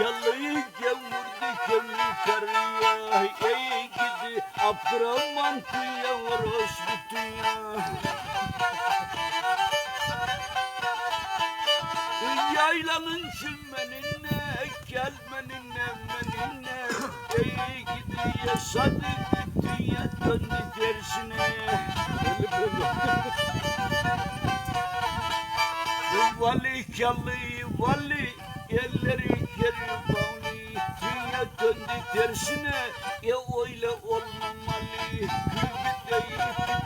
Yalıyı gavur dikeni karıya Ey gidi Abdurrahman kuya varoş bituya Yaylanın çimenine gelmeninle menine Ey gidi yaşadık dünya döndü tersine Vali kallı vali elleri geri bağlı Dünya döndü tersine ya öyle olmamalı Gülbü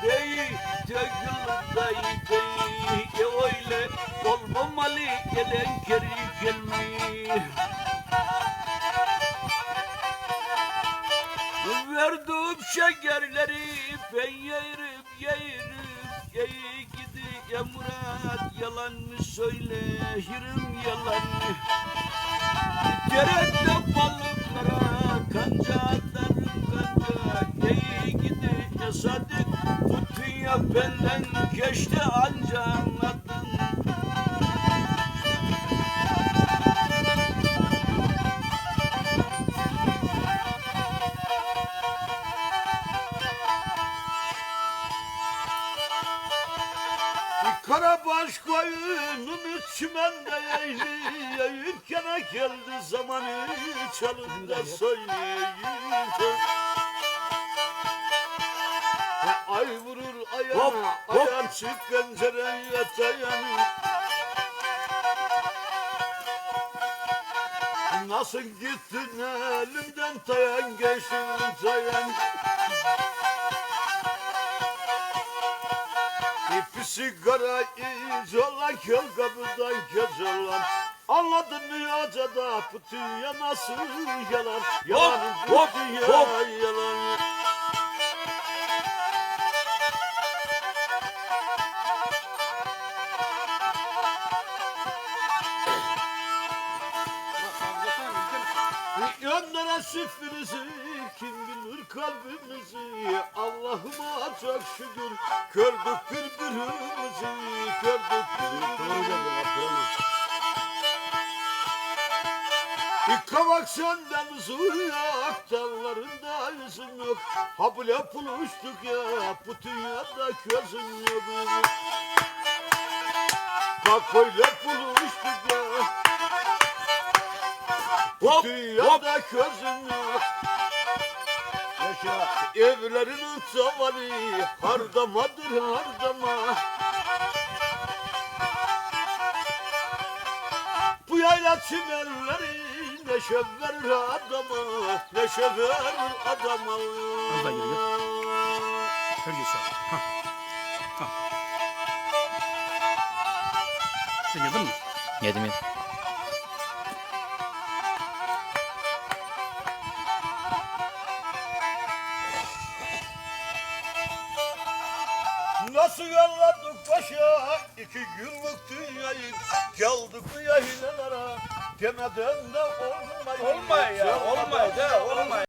değil değil dökül dayı değil. Ya öyle olmamalı gelen geri gelmeyi Verdiğim şekerleri ben yerim yerim ya Murat yalan mı söylerim yalan mı? Derekte balıklara kanca atarım kanca. Ey gidi ya Sadık bu dünya benden geçti anca Bir karabaş koyunun çimende eğli Eğirken geldi zamanı çalın da söyleyeyim. Ha, Ay vurur ayağına, ayağın çık pencereye dayanır Nasıl gittin elimden tayan geçtin tayan sigara iç olan köl kapıdan göz olan Anladın mı acaba bu dünya nasıl yalan Yalan bu hop, dünya hop. yalan. Gönderen sifrinizi kim bilir kalbimizi Allah'ıma çok şükür. Gördük birbirimizi gördük birbirimizi Bir kavak senden uzak dallarında yüzüm yok. Ha bile buluştuk ya bu dünyada gözüm yok. Bak böyle buluştuk bu Hop, dünyada gözüm yok Yaşa. Evlerin tavanı hardamadır hardama Bu yayla çimenleri neşe verir adama Neşe verir adama Az daha geri gel. Şöyle geç. Hah. Hah. Sen yedin mi? Yedim yedim. Nasıl yolladık başa iki günlük dünyayı Geldik bu yaylalara demeden de olmayı Olmay ya, olmay de, olmay.